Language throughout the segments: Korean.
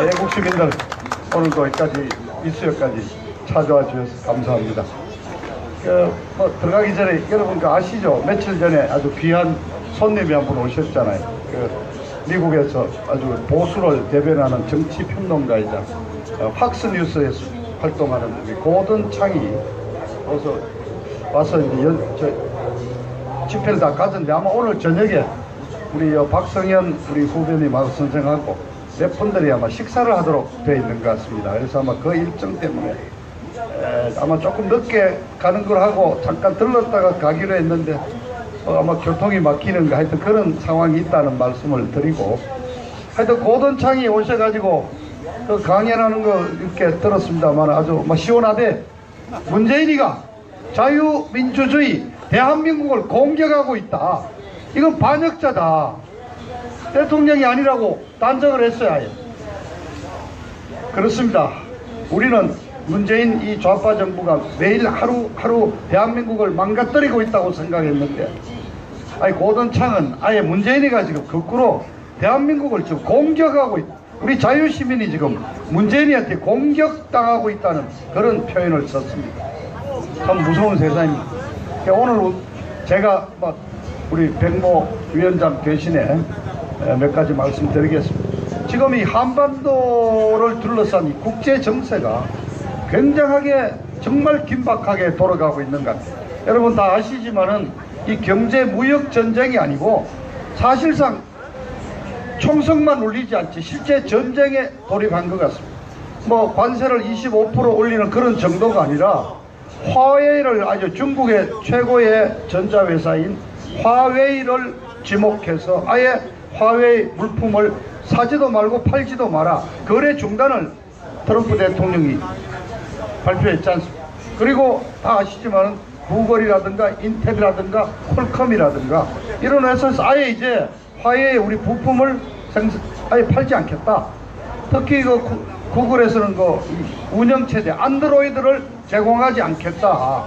대국 시민들 오늘도 여기까지 이수역까지 찾아와 주셔서 감사합니다. 그, 뭐 들어가기 전에 여러분 그 아시죠? 며칠 전에 아주 귀한 손님이 한 분 오셨잖아요. 그 미국에서 아주 보수를 대변하는 정치 평론가이자 어, 팍스 뉴스에서 활동하는 우리 고든 창이 어서 와서 이제 연, 저, 집회를 다 가졌는데 아마 오늘 저녁에 우리 어, 박성현 우리 후배님 하고 선생하고 몇 분들이 아마 식사를 하도록 되어 있는 것 같습니다. 그래서 아마 그 일정 때문에 에, 아마 조금 늦게 가는 걸 하고 잠깐 들렀다가 가기로 했는데 어, 아마 교통이 막히는가 하여튼 그런 상황이 있다는 말씀을 드리고 하여튼 고든창이 오셔가지고 그 강연하는 거 이렇게 들었습니다만 아주 막 시원하대. 문재인이가 자유민주주의 대한민국을 공격하고 있다. 이건 반역자다 대통령이 아니라고 단정을 했어야 해요 그렇습니다. 우리는 문재인 이 좌파 정부가 매일 하루하루 대한민국을 망가뜨리고 있다고 생각했는데 아니 고든창은 아예 문재인이가 지금 거꾸로 대한민국을 지금 공격하고 있, 우리 자유시민이 지금 문재인이한테 공격당하고 있다는 그런 표현을 썼습니다. 참 무서운 세상입니다. 오늘 제가 막 우리 백모 위원장 대신에 몇 가지 말씀드리겠습니다. 지금 이 한반도를 둘러싼 이 국제 정세가 굉장하게 정말 긴박하게 돌아가고 있는 것 같아요. 여러분 다 아시지만은 이 경제 무역 전쟁이 아니고 사실상 총성만 울리지 않지 실제 전쟁에 돌입한 것 같습니다. 뭐 관세를 25% 올리는 그런 정도가 아니라 화웨이를 아주 중국의 최고의 전자회사인 화웨이를 지목해서 아예 화웨이 물품을 사지도 말고 팔지도 마라 거래 중단을 트럼프 대통령이 발표했지 않습니까? 그리고 다 아시지만은 구글이라든가 인텔이라든가 퀄컴이라든가 이런 회사에서 아예 이제 화웨이 우리 부품을 생산, 아예 팔지 않겠다. 특히 그 구- 구글에서는 그 운영체제 안드로이드를 제공하지 않겠다.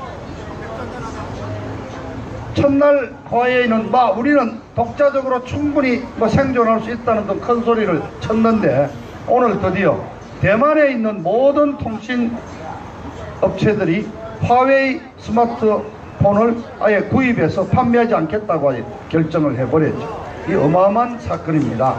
첫날 화웨이는 막 우리는 독자적으로 충분히 뭐 생존할 수 있다는 등 큰 소리를 쳤는데 오늘 드디어 대만에 있는 모든 통신 업체들이 화웨이 스마트폰을 아예 구입해서 판매하지 않겠다고 결정을 해버렸죠. 이 어마어마한 사건입니다.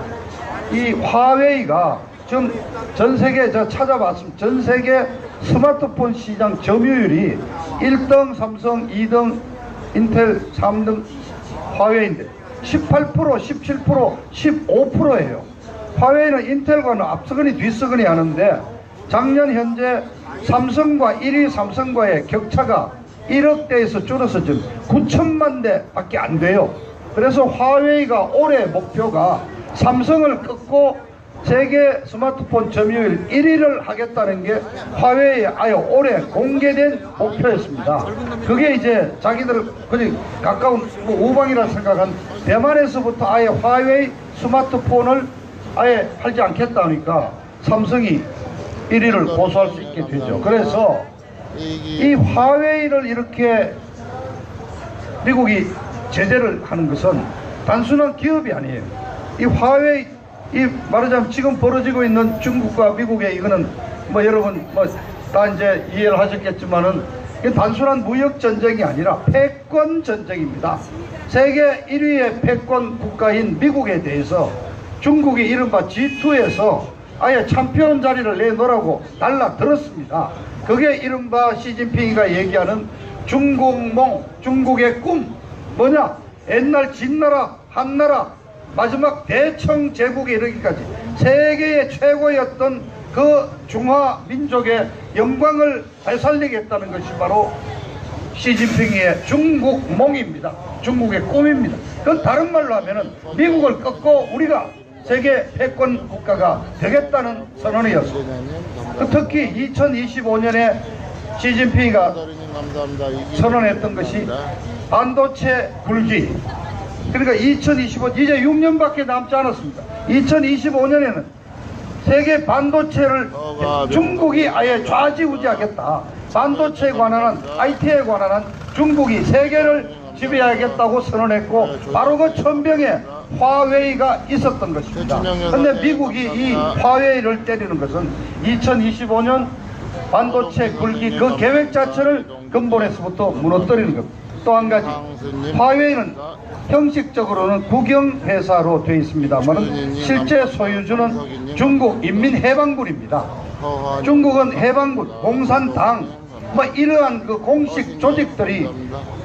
이 화웨이가 지금 전 세계 제가 찾아봤습니다. 전 세계 스마트폰 시장 점유율이 1등 삼성, 2등 인텔, 3등 화웨이인데 18%, 17%, 15%예요. 화웨이는 인텔과는 앞서거니 뒤서거니 하는데 작년 현재 삼성과 1위 삼성과의 격차가 1억 대에서 줄어서 지금 9천만 대밖에 안 돼요. 그래서 화웨이가 올해 목표가 삼성을 끊고 세계 스마트폰 점유율 1위를 하겠다는 게 화웨이의 아예 올해 공개된 목표였습니다. 그게 이제 자기들 그냥 가까운 뭐 우방이라 생각한 대만에서부터 아예 화웨이 스마트폰을 아예 팔지 않겠다니까 삼성이 1위를 고수할 수 있게 되죠. 그래서 이 화웨이를 이렇게 미국이 제재를 하는 것은 단순한 기업이 아니에요. 이 화웨이 이 말하자면 지금 벌어지고 있는 중국과 미국의 이거는 뭐 여러분 뭐 다 이제 이해를 하셨겠지만은 단순한 무역 전쟁이 아니라 패권 전쟁입니다. 세계 1위의 패권 국가인 미국에 대해서 중국이 이른바 G2에서 아예 참패원 자리를 내놓으라고 달라들었습니다. 그게 이른바 시진핑이가 얘기하는 중국몽, 중국의 꿈 뭐냐? 옛날 진나라, 한나라, 마지막 대청 제국에 이르기까지 세계의 최고였던 그 중화 민족의 영광을 되살리겠다는 것이 바로 시진핑의 중국 몽입니다. 중국의 꿈입니다. 그건 다른 말로 하면은 미국을 꺾고 우리가 세계 패권 국가가 되겠다는 선언이었습니다. 그 특히 2025년에 시진핑이가 선언했던 것이 반도체 굴기. 그러니까 2025 이제 6년밖에 남지 않았습니다. 2025년에는 세계 반도체를 중국이 아예 좌지우지하겠다. 반도체에 관한 IT에 관한 중국이 세계를 지배하겠다고 선언했고 바로 그 천병에 화웨이가 있었던 것입니다. 연합회 미국이 이. 화웨이를 때리는 것은 2025년 반도체 굴기 그 계획 자체를 근본에서부터 무너뜨리는 겁니다. 또 한 가지. 화웨이는 형식적으로는 국영 회사로 되어 있습니다만 실제 소유주는 중국 인민해방군입니다. 중국은 해방군, 공산당 뭐 이러한 그 공식 조직들이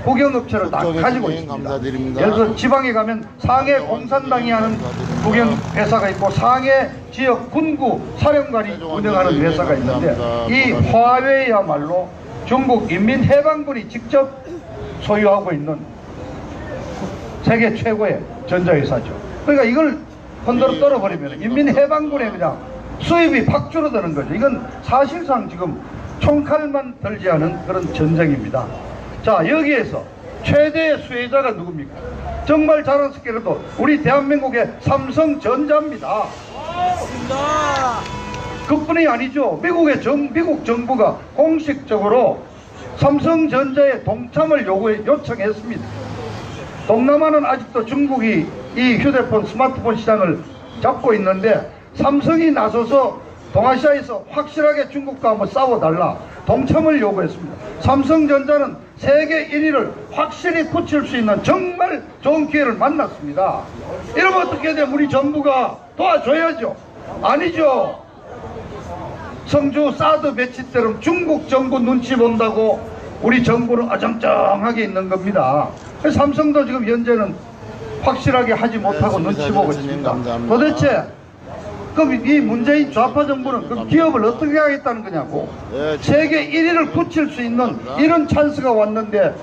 국영업체를 다 가지고 있습니다. 예를 들어 지방에 가면 상해 공산당이 하는 국영 회사가 있고 상해 지역 군구 사령관이 운영하는 회사가 있는데 이 화웨이야말로 중국 인민해방군이 직접 소유하고 있는 세계 최고의 전자회사죠. 그러니까 이걸 흔들어 떨어버리면 인민해방군에 그냥 수입이 팍 줄어드는 거죠. 이건 사실상 지금 총칼만 들지 않은 그런 전쟁입니다. 자, 여기에서 최대의 수혜자가 누굽니까? 정말 자랑스럽게도 우리 대한민국의 삼성전자입니다. 그뿐이 아니죠. 미국의 정, 미국 정부가 공식적으로 삼성전자의 동참을 요구해 요청했습니다. 동남아는 아직도 중국이 이 휴대폰 스마트폰 시장을 잡고 있는데 삼성이 나서서 동아시아에서 확실하게 중국과 한번 싸워달라 동참을 요구했습니다. 삼성전자는 세계 1위를 확실히 굳힐 수 있는 정말 좋은 기회를 만났습니다. 이러면 어떻게 돼? 우리 정부가 도와줘야죠. 아니죠. 성주 사드 배치 때는 중국 정부 눈치 본다고 우리 정부는 어정쩡하게 있는 겁니다. 삼성도 지금 현재는 확실하게 하지 못하고 네, 눈치 보고 있습니다. 감사합니다. 도대체 그럼 이 문재인 좌파 정부는 그 기업을 어떻게 하겠다는 거냐고 네, 세계 1위를 굳힐 수 있는 이런 찬스가 왔는데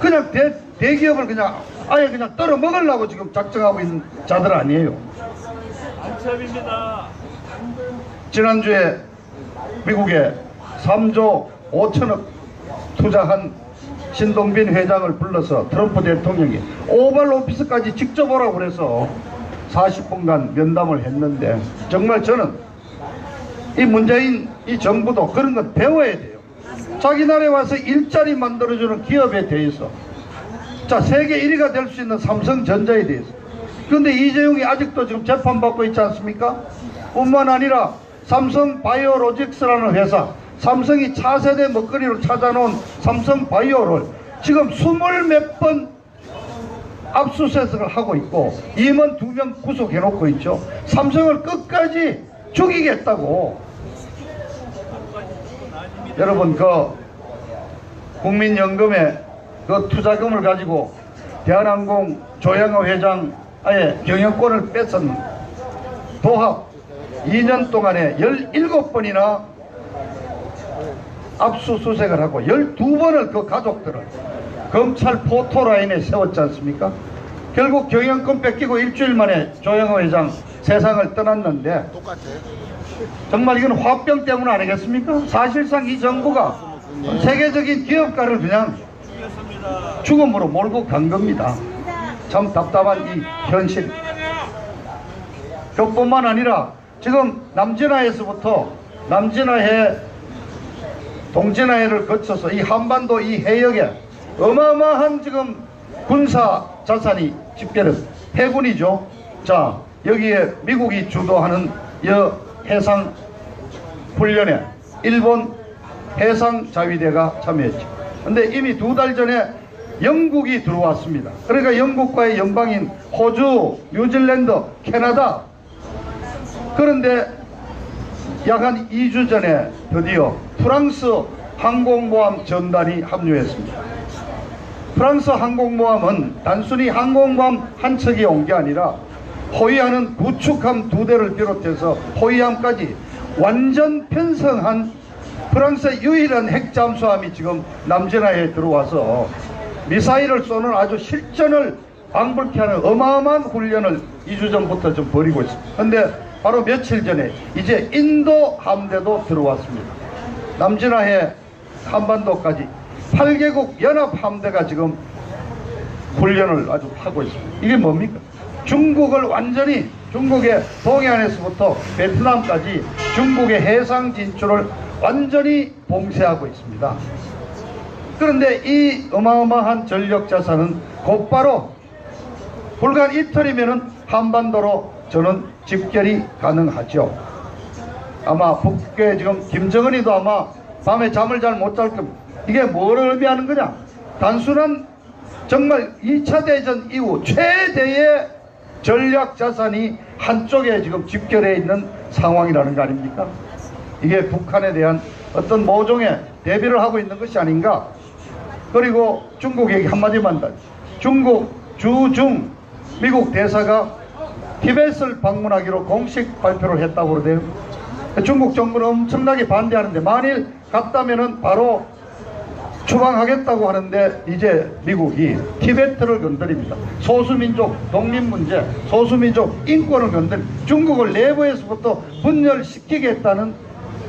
그냥 대, 대기업을 그냥 아예 그냥 떨어 먹으려고 지금 작정하고 있는 자들 아니에요. 안첩입니다. 지난주에 미국에 3조 5천억 투자한 신동빈 회장을 불러서 트럼프 대통령이 오발 오피스까지 직접 오라고 그래서 40분간 면담을 했는데 정말 저는 이 문재인 이 정부도 그런 건 배워야 돼요. 자기 나라에 와서 일자리 만들어주는 기업에 대해서 자 세계 1위가 될 수 있는 삼성전자에 대해서 그런데 이재용이 아직도 지금 재판받고 있지 않습니까? 뿐만 아니라 삼성 바이오로직스라는 회사 삼성이 차세대 먹거리로 찾아놓은 삼성 바이오를 지금 스물 몇 번 압수수색을 하고 있고 임원 두 명 구속해 놓고 있죠. 삼성을 끝까지 죽이겠다고. 여러분 그 국민연금에 그 투자금을 가지고 대한항공 조영호 회장 아예 경영권을 뺏은 도합 2년 동안에 17번이나 압수수색을 하고 12번을 그 가족들을 검찰 포토라인에 세웠지 않습니까? 결국 경영권 뺏기고 일주일 만에 조영호 회장 세상을 떠났는데. 정말 이건 화병 때문 아니겠습니까? 사실상 이 정부가 세계적인 기업가를 그냥 죽음으로 몰고 간 겁니다. 참 답답한 이 현실. 그뿐만 아니라 지금 남진아에서부터 남진아해 동진아해를 거쳐서 이 한반도 이 해역에 어마어마한 지금 군사 자산이 집결은 해군이죠. 자 여기에 미국이 주도하는 여 해상 훈련에 일본 해상 자위대가 참여했죠. 근데 이미 두 달 전에 영국이 들어왔습니다. 그러니까 영국과의 연방인 호주, 뉴질랜드, 캐나다 그런데 약 한 2주 전에 드디어 프랑스 항공모함 전단이 합류했습니다. 프랑스 항공모함은 단순히 항공모함 한 척이 온 게 아니라 호위하는 구축함 두 대를 비롯해서 호위함까지 완전 편성한 프랑스의 유일한 핵잠수함이 지금 남진아에 들어와서 미사일을 쏘는 아주 실전을 방불케 하는 어마어마한 훈련을 2주 전부터 좀 벌이고 있습니다. 바로 며칠 전에 이제 인도 함대도 들어왔습니다. 남진아해 한반도까지 8개국 연합 함대가 지금 훈련을 아주 하고 있습니다. 이게 뭡니까? 중국을 완전히 중국의 동해안에서부터 베트남까지 중국의 해상 진출을 완전히 봉쇄하고 있습니다. 그런데 이 어마어마한 전력 자산은 곧바로 불과 이틀이면은 한반도로 저는 집결이 가능하죠. 아마 북괴 지금 김정은이도 아마 밤에 잠을 잘 못 잘 겁니다. 이게 뭐를 의미하는 거냐? 단순한 정말 2차 대전 이후 최대의 전략 자산이 한쪽에 지금 집결해 있는 상황이라는 거 아닙니까? 이게 북한에 대한 어떤 모종의 대비를 하고 있는 것이 아닌가? 그리고 중국 얘기 한마디만 더. 중국 주중 미국 대사가 티벳을 방문하기로 공식 발표를 했다고 그러대요. 중국 정부는 엄청나게 반대하는데 만일 갔다면은 바로 추방하겠다고 하는데 이제 미국이 티베트를 건드립니다. 소수민족 독립 문제, 소수민족 인권을 건드리 중국을 내부에서부터 분열시키겠다는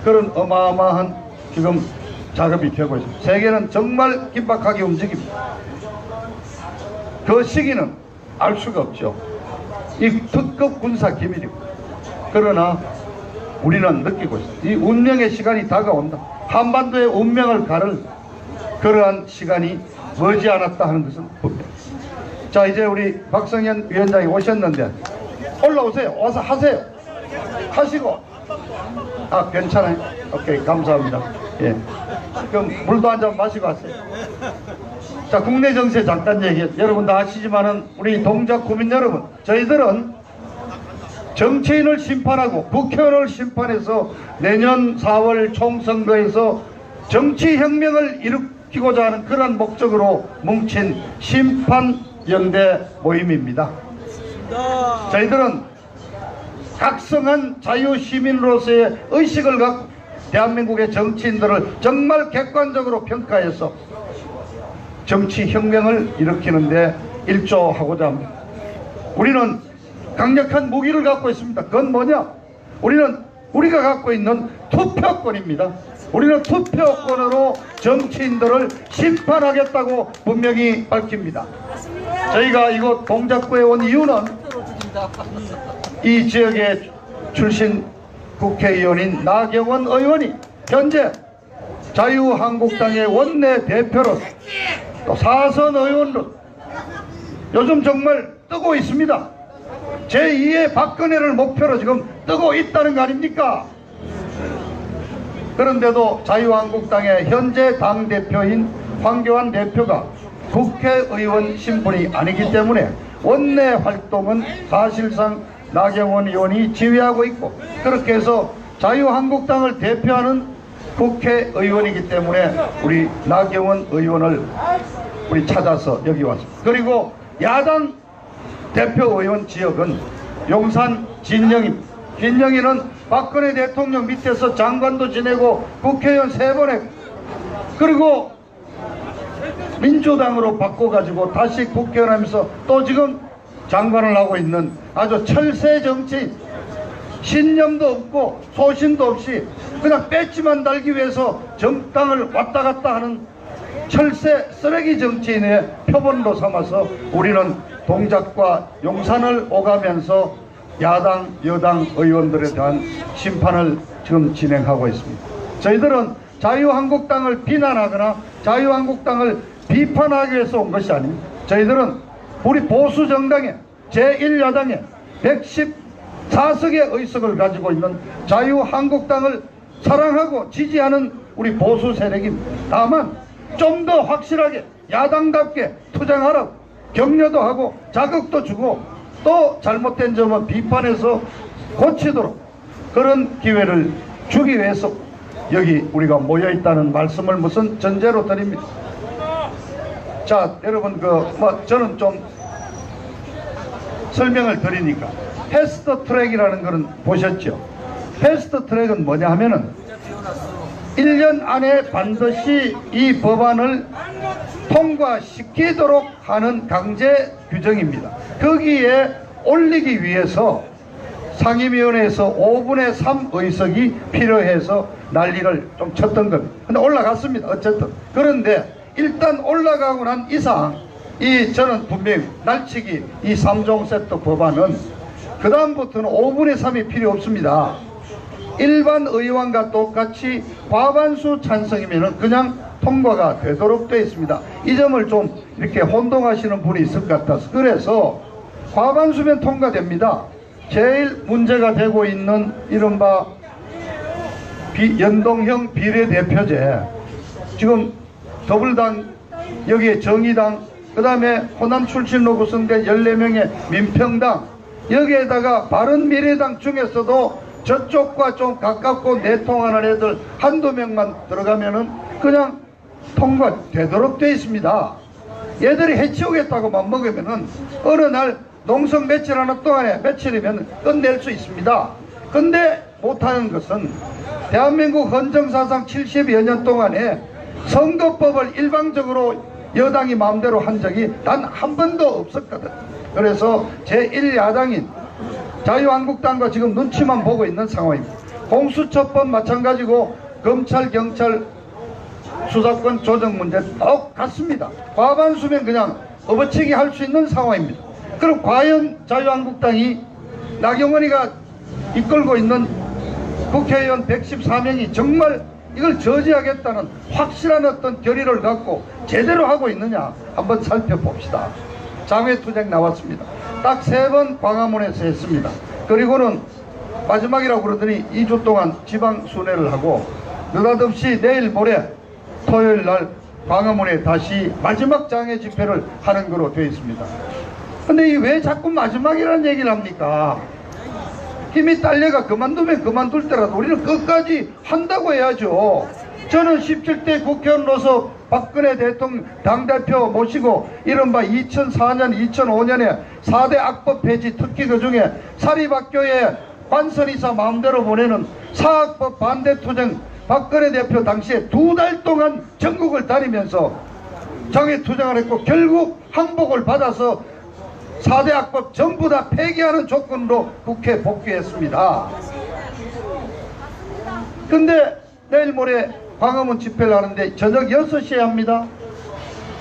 그런 어마어마한 지금 작업이 되고 있습니다. 세계는 정말 긴박하게 움직입니다. 그 시기는 알 수가 없죠. 이 특급 군사 기밀이고. 그러나 우리는 느끼고 있습니다. 이 운명의 시간이 다가온다. 한반도의 운명을 가를 그러한 시간이 머지않았다 하는 것은 분명. 자 이제 우리 박성현 위원장이 오셨는데 올라오세요. 와서 하세요. 하시고 아 괜찮아요. 오케이 감사합니다. 예. 그럼 물도 한 잔 마시고 하세요. 자 국내 정세 잠깐 얘기. 여러분 다 아시지만은 우리 동작 국민 여러분 저희들은 정치인을 심판하고 국회의원을 심판해서 내년 4월 총선거에서 정치혁명을 일으키고자 하는 그러한 목적으로 뭉친 심판연대 모임입니다. 저희들은 각성한 자유시민으로서의 의식을 갖고 대한민국의 정치인들을 정말 객관적으로 평가해서 정치 혁명을 일으키는데 일조하고자 합니다. 우리는 강력한 무기를 갖고 있습니다. 그건 뭐냐? 우리는 우리가 갖고 있는 투표권입니다. 우리는 투표권으로 정치인들을 심판하겠다고 분명히 밝힙니다. 저희가 이곳 동작구에 온 이유는 이 지역의 출신 국회의원인 나경원 의원이 현재 자유한국당의 원내 대표로 또 사선 의원으로 요즘 정말 뜨고 있습니다. 제2의 박근혜를 목표로 지금 뜨고 있다는 거 아닙니까? 그런데도 자유한국당의 현재 당대표인 황교안 대표가 국회의원 신분이 아니기 때문에 원내 활동은 사실상 나경원 의원이 지휘하고 있고 그렇게 해서 자유한국당을 대표하는 국회의원이기 때문에 우리 나경원 의원을 우리 찾아서 여기 왔습니다. 그리고 야당 대표 의원 지역은 용산 진영입니다. 진영이는 박근혜 대통령 밑에서 장관도 지내고 국회의원 세 번 했고 그리고 민주당으로 바꿔가지고 다시 국회의원 하면서 또 지금 장관을 하고 있는 아주 철새 정치인 신념도 없고 소신도 없이 그냥 배지만 달기 위해서 정당을 왔다 갔다 하는 철새 쓰레기 정치인의 표본으로 삼아서 우리는 동작과 용산을 오가면서 야당 여당 의원들에 대한 심판을 지금 진행하고 있습니다. 저희들은 자유한국당을 비난하거나 자유한국당을 비판하기 위해서 온 것이 아닙니다. 저희들은 우리 보수 정당의 제1야당의 110 사석의 의석을 가지고 있는 자유한국당을 사랑하고 지지하는 우리 보수 세력입니다. 다만 좀 더 확실하게 야당답게 투쟁하라고 격려도 하고 자극도 주고 또 잘못된 점은 비판해서 고치도록 그런 기회를 주기 위해서 여기 우리가 모여있다는 말씀을 무슨 전제로 드립니다. 자 여러분 그 뭐 저는 좀 설명을 드리니까 패스트 트랙이라는 거는 보셨죠? 패스트 트랙은 뭐냐 하면은 1년 안에 반드시 이 법안을 통과시키도록 하는 강제 규정입니다. 거기에 올리기 위해서 상임위원회에서 5분의 3 의석이 필요해서 난리를 좀 쳤던 겁니다. 근데 올라갔습니다. 어쨌든. 그런데 일단 올라가고 난 이상 이 저는 분명히 날치기 이 3종 세트 법안은 그 다음부터는 5분의 3이 필요 없습니다. 일반 의원과 똑같이 과반수 찬성이면 그냥 통과가 되도록 되어 있습니다. 이 점을 좀 이렇게 혼동하시는 분이 있을 것 같아서 그래서 과반수면 통과됩니다. 제일 문제가 되고 있는 이른바 비- 연동형 비례대표제 지금 더불당 여기에 정의당 그 다음에 호남 출신으로 구성된 14명의 민평당 여기에다가 바른미래당 중에서도 저쪽과 좀 가깝고 내통하는 애들 한두 명만 들어가면은 그냥 통과되도록 되어 있습니다. 얘들이 해치우겠다고 맘먹으면은 어느 날 농성 며칠 하나 동안에 며칠이면 끝낼 수 있습니다. 근데 못하는 것은 대한민국 헌정사상 70여 년 동안에 선거법을 일방적으로 여당이 마음대로 한 적이 단 한 번도 없었거든. 그래서 제1야당인 자유한국당과 지금 눈치만 보고 있는 상황입니다. 공수처법 마찬가지고 검찰, 경찰 수사권 조정 문제 똑같습니다. 과반수면 그냥 업어치기 할 수 있는 상황입니다. 그럼 과연 자유한국당이 나경원이가 이끌고 있는 국회의원 114명이 정말 이걸 저지하겠다는 확실한 어떤 결의를 갖고 제대로 하고 있느냐 한번 살펴봅시다. 장외투쟁 나왔습니다. 딱 세 번 광화문에서 했습니다. 그리고는 마지막이라고 그러더니 2주 동안 지방 순회를 하고 느닷없이 내일 모레 토요일 날 광화문에 다시 마지막 장애 집회를 하는 거로 되어 있습니다. 근데 이왜 자꾸 마지막이라는 얘기를 합니까? 힘이 딸려가 그만두면 그만둘 때라도 우리는 끝까지 한다고 해야죠. 저는 17대 국회의원으로서 박근혜 대통령 당대표 모시고 이른바 2004년, 2005년에 4대 악법 폐지 특히 그 중에 사립학교에 관선이사 마음대로 보내는 사학법 반대 투쟁 박근혜 대표 당시에 두 달 동안 전국을 다니면서 장애 투쟁을 했고 결국 항복을 받아서 4대 악법 전부 다 폐기하는 조건으로 국회 복귀했습니다. 근데 내일 모레 광화문 집회를 하는데 저녁 6시에 합니다.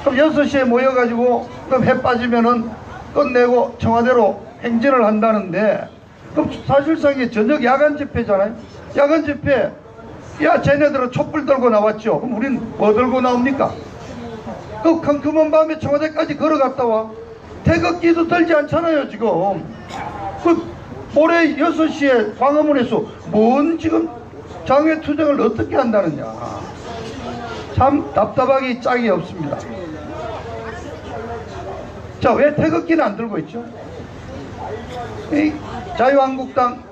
그럼 6시에 모여가지고 그럼 해 빠지면은 끝내고 청와대로 행진을 한다는데 그럼 사실상 저녁 야간 집회잖아요. 야간 집회 야 쟤네들은 촛불 들고 나왔죠. 그럼 우린 뭐 들고 나옵니까? 그 컴컴한 밤에 청와대까지 걸어갔다 와. 태극기도 들지 않잖아요, 지금. 그 모레 6시에 광화문에서 뭔 지금 장외 투쟁을 어떻게 한다느냐. 참 답답하기 짝이 없습니다. 자, 왜 태극기는 안 들고 있죠? 이 자유한국당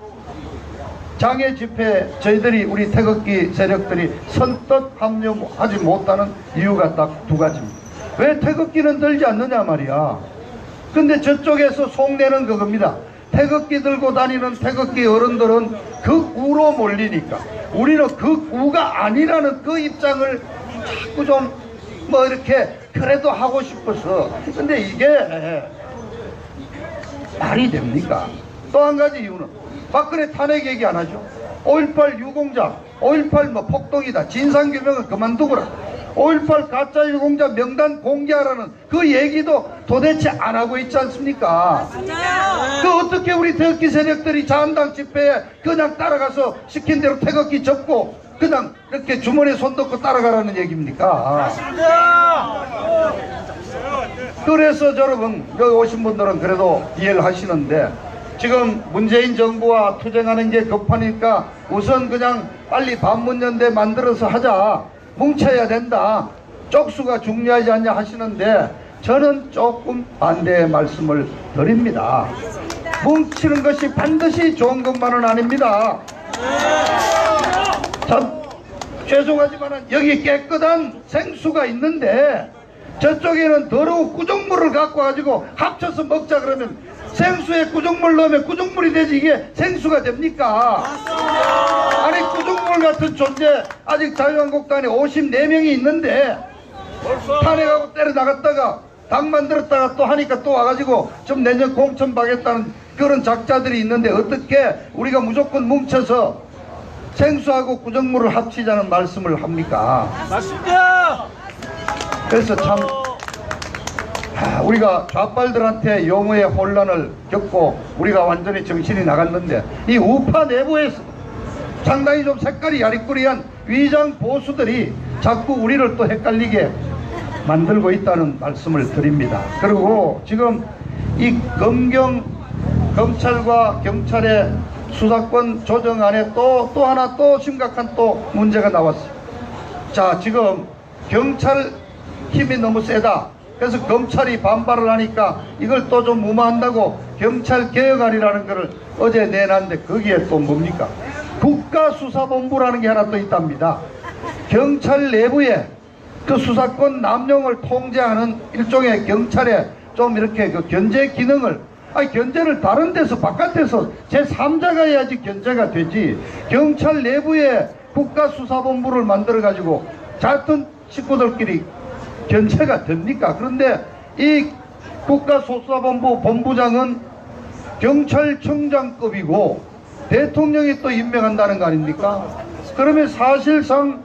장애 집회 저희들이 우리 태극기 세력들이 선뜻 합류하지 못하는 이유가 딱 두 가지입니다. 왜 태극기는 들지 않느냐 말이야. 근데 저쪽에서 속내는 그겁니다. 태극기 들고 다니는 태극기 어른들은 극우로 몰리니까 우리는 극우가 아니라는 그 입장을 자꾸 좀 뭐 이렇게 그래도 하고 싶어서 근데 이게 말이 됩니까? 또 한 가지 이유는 박근혜 탄핵 얘기 안 하죠. 5.18 유공자, 5.18뭐 폭동이다. 진상규명은 그만두거라. 5.18 가짜 유공자 명단 공개하라는 그 얘기도 도대체 안 하고 있지 않습니까? 그 어떻게 우리 태극기 세력들이 자한당 집회에 그냥 따라가서 시킨 대로 태극기 접고 그냥 이렇게 주머니에 손 넣고 따라가라는 얘기입니까? 그래서 여러분 여기 오신 분들은 그래도 이해를 하시는데 지금 문재인 정부와 투쟁하는 게 급하니까 우선 그냥 빨리 반문연대 만들어서 하자. 뭉쳐야 된다. 쪽수가 중요하지 않냐 하시는데 저는 조금 반대의 말씀을 드립니다. 뭉치는 것이 반드시 좋은 것만은 아닙니다. 참 죄송하지만 여기 깨끗한 생수가 있는데 저쪽에는 더러운 구정물을 갖고 가지고 합쳐서 먹자 그러면 생수에 구정물 넣으면 구정물이 되지 이게 생수가 됩니까? 아니 구정물 같은 존재 아직 자유한국당에 54명이 있는데 탄핵하고 때려 나갔다가 당 만들었다가 또 하니까 또 와가지고 좀 내년 공천 받겠다는 그런 작자들이 있는데 어떻게 우리가 무조건 뭉쳐서 생수하고 구정물을 합치자는 말씀을 합니까? 맞습니다. 그래서 참 아, 우리가 좌빨들한테 용어의 혼란을 겪고 우리가 완전히 정신이 나갔는데 이 우파 내부에서 상당히 좀 색깔이 야리꾸리한 위장 보수들이 자꾸 우리를 또 헷갈리게 만들고 있다는 말씀을 드립니다. 그리고 지금 이 검경 검찰과 경찰의 수사권 조정안에 또 또 하나 또 심각한 또 문제가 나왔어요. 자 지금 경찰 힘이 너무 세다. 그래서 검찰이 반발을 하니까 이걸 또 좀 무마한다고 경찰 개혁안이라는 것을 어제 내놨는데 거기에 또 뭡니까? 국가수사본부라는 게 하나 또 있답니다. 경찰 내부에 그 수사권 남용을 통제하는 일종의 경찰의 좀 이렇게 그 견제 기능을 아니 견제를 다른 데서 바깥에서 제 3자가 해야지 견제가 되지 경찰 내부에 국가수사본부를 만들어 가지고 같은 식구들끼리 견제가 됩니까? 그런데 이 국가수사본부 본부장은 경찰청장급이고 대통령이 또 임명한다는 거 아닙니까? 그러면 사실상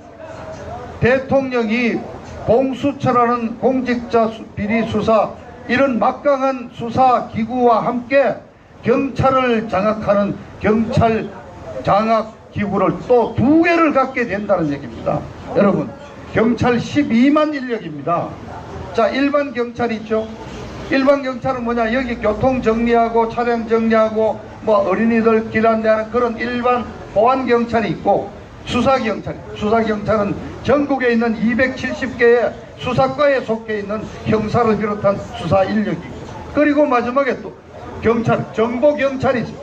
대통령이 공수처라는 공직자 수- 비리 수사 이런 막강한 수사 기구와 함께 경찰을 장악하는 경찰 장악 기구를 또 두 개를 갖게 된다는 얘기입니다. 여러분, 경찰 12만 인력입니다. 자, 일반 경찰이 있죠. 일반 경찰은 뭐냐? 여기 교통 정리하고 차량 정리하고 뭐 어린이들 길 안내하는 그런 일반 보안 경찰이 있고 수사 경찰. 수사 경찰은 전국에 있는 270개의 수사과에 속해 있는 형사를 비롯한 수사 인력이고 그리고 마지막에 또 경찰, 정보 경찰이죠.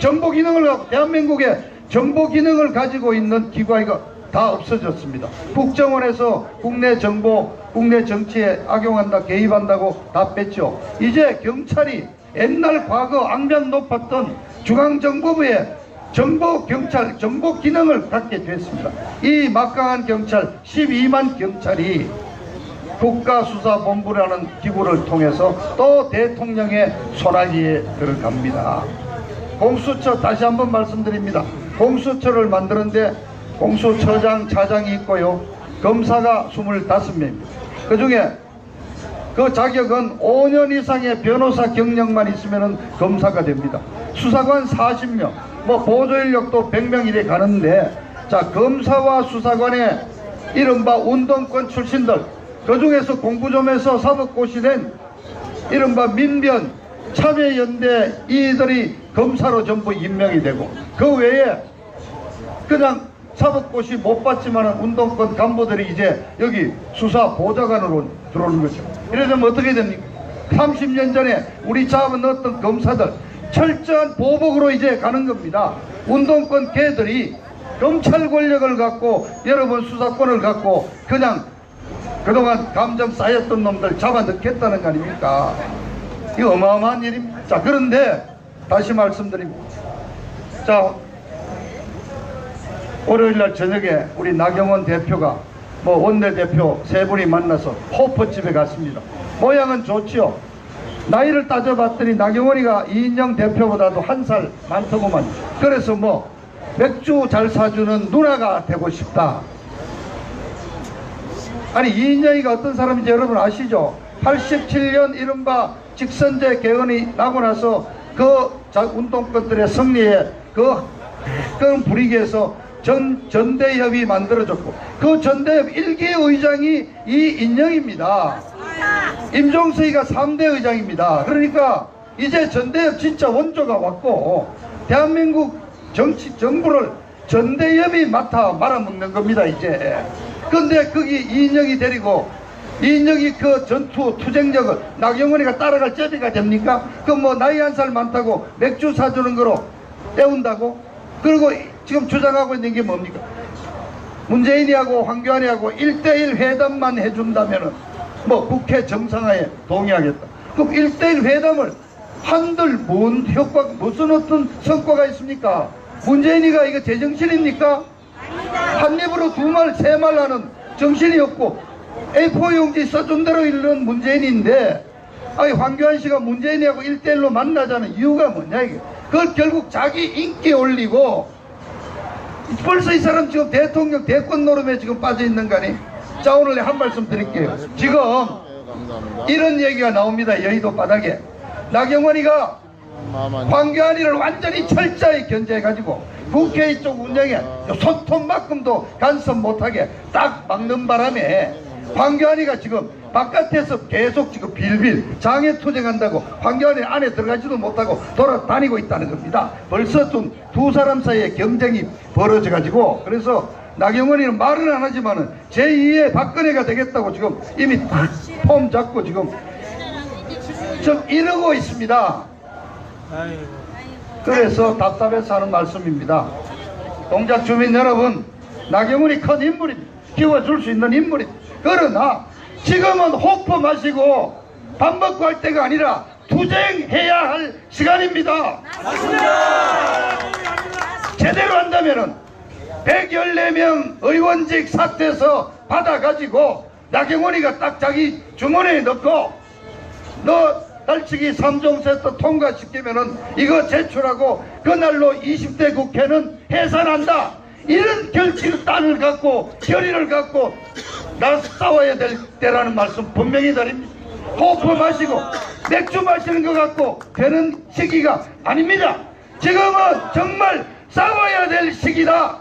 정보 기능을 갖고 대한민국에 정보 기능을 가지고 있는 기관이가 다 없어졌습니다. 국정원에서 국내 정보, 국내 정치에 악용한다, 개입한다고 다 뺐죠. 이제 경찰이 옛날 과거 악명 높았던 중앙정보부의 정보 경찰, 정보 기능을 갖게 됐습니다. 이 막강한 경찰 12만 경찰이 국가수사본부라는 기구를 통해서 또 대통령의 손아귀에 들어갑니다. 공수처 다시 한번 말씀드립니다. 공수처를 만드는데 공수처장, 차장이 있고요. 검사가 25명입니다. 그 중에 그 자격은 5년 이상의 변호사 경력만 있으면 검사가 됩니다. 수사관 40명, 뭐 보조인력도 100명 이래 가는데 자 검사와 수사관의 이른바 운동권 출신들 그 중에서 공부 좀 해서 사법고시 된 이른바 민변 참여연대 이들이 검사로 전부 임명이 되고 그 외에 그냥 사법고시 못 받지만 운동권 간부들이 이제 여기 수사 보좌관으로 들어오는 거죠. 이러면 어떻게 됩니까? 30년 전에 우리 잡아 넣었던 검사들 철저한 보복으로 이제 가는 겁니다. 운동권 개들이 검찰 권력을 갖고 여러분 수사권을 갖고 그냥 그동안 감정 쌓였던 놈들 잡아 넣겠다는 거 아닙니까? 이거 어마어마한 일입니다. 자, 그런데 다시 말씀드립니다. 자, 월요일 날 저녁에 우리 나경원 대표가 뭐 원내대표 세 분이 만나서 호퍼집에 갔습니다. 모양은 좋지요. 나이를 따져봤더니 나경원이가 이인영 대표보다도 한 살 많더구만. 그래서 뭐 맥주 잘 사주는 누나가 되고 싶다. 아니 이인영이가 어떤 사람인지 여러분 아시죠? 87년 이른바 직선제 개헌이 나고 나서 그 자- 운동권들의 승리에 그끈 불이기에서 전 전대협이 만들어졌고 그 전대협 1기 의장이 이인영입니다. 임종석이가 3대 의장입니다. 그러니까 이제 전대협 진짜 원조가 왔고 대한민국 정치 정부를 전대협이 맡아 말아먹는 겁니다 이제. 근데 거기 이인영이 데리고 이인영이 그 전투 투쟁력을 나경원이가 따라갈 제비가 됩니까? 그 뭐 나이 한 살 많다고 맥주 사주는 거로 때운다고? 그리고 지금 주장하고 있는 게 뭡니까? 문재인이하고 황교안이하고 1대1 회담만 해준다면 은 뭐 국회 정상화에 동의하겠다. 그럼 1대1 회담을 한들 뭔 효과, 무슨 어떤 성과가 있습니까? 문재인이가 이거 제정신입니까? 한 입으로 두 말, 세 말 하는 정신이 없고 A4 용지 써준 대로 읽는 문재인인데 아니 황교안 씨가 문재인이하고 1대1로 만나자는 이유가 뭐냐 이게 그걸 결국 자기 인기 올리고 벌써 이 사람 지금 대통령 대권 노름에 지금 빠져 있는 거 아니? 자 오늘 한 말씀 드릴게요. 지금 이런 얘기가 나옵니다. 여의도 바닥에 나경원이가 황교안이를 완전히 철저히 견제해 가지고 국회 이쪽 운영에 손톱만큼도 간섭 못하게 딱 막는 바람에 황교안이가 지금 바깥에서 계속 지금 빌빌 장애 투쟁한다고 황교안이 안에 들어가지도 못하고 돌아다니고 있다는 겁니다. 벌써 좀 두 사람 사이에 경쟁이 벌어져 가지고 그래서 나경원이는 말은 안 하지만은 제2의 박근혜가 되겠다고 지금 이미 폼 잡고 지금 좀 이러고 있습니다. 그래서 답답해서 하는 말씀입니다. 동작 주민 여러분, 나경원이 큰 인물입니다. 키워줄 수 있는 인물입니다. 그러나 지금은 호프 마시고 밥 먹고 할 때가 아니라 투쟁해야 할 시간입니다. 제대로 한다면은 114명 의원직 사퇴서 받아가지고 나경원이가 딱 자기 주머니에 넣고 너 달치기 3종 세트 통과시키면 은 이거 제출하고 그날로 20대 국회는 해산한다. 이런 결단을 갖고 결의를 갖고 나 싸워야 될 때라는 말씀 분명히 드립니다. 호프 마시고 맥주 마시는 것 같고 되는 시기가 아닙니다. 지금은 정말 싸워야 될 시기다.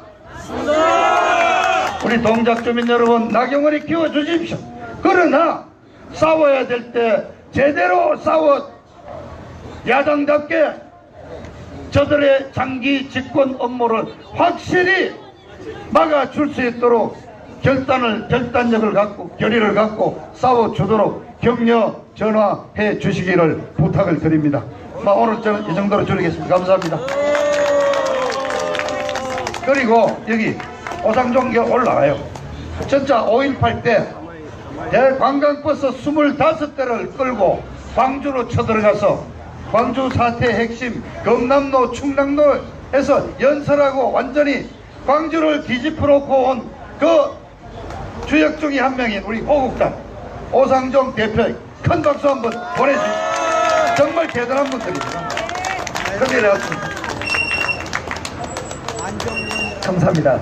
우리 동작 주민 여러분 나경원이 키워주십시오. 그러나 싸워야 될 때 제대로 싸워 야당답게 저들의 장기 집권 업무를 확실히 막아줄 수 있도록 결단을 결단력을 갖고 결의를 갖고 싸워주도록 격려 전화해 주시기를 부탁을 드립니다. 마, 오늘 저는 이 정도로 줄이겠습니다. 감사합니다. 그리고 여기 오상종교 올라가요. 진짜 5.18 때 대관광버스 25대를 끌고 광주로 쳐들어가서 광주 사태 핵심 경남로 충남로에서 연설하고 완전히 광주를 뒤집어 놓고 온 그 주역 중에 한 명인 우리 호국단 오상종 대표 큰 박수 한번 보내주십시오. 정말 대단한 분들입니다. 큰일 났습니다. 감사합니다.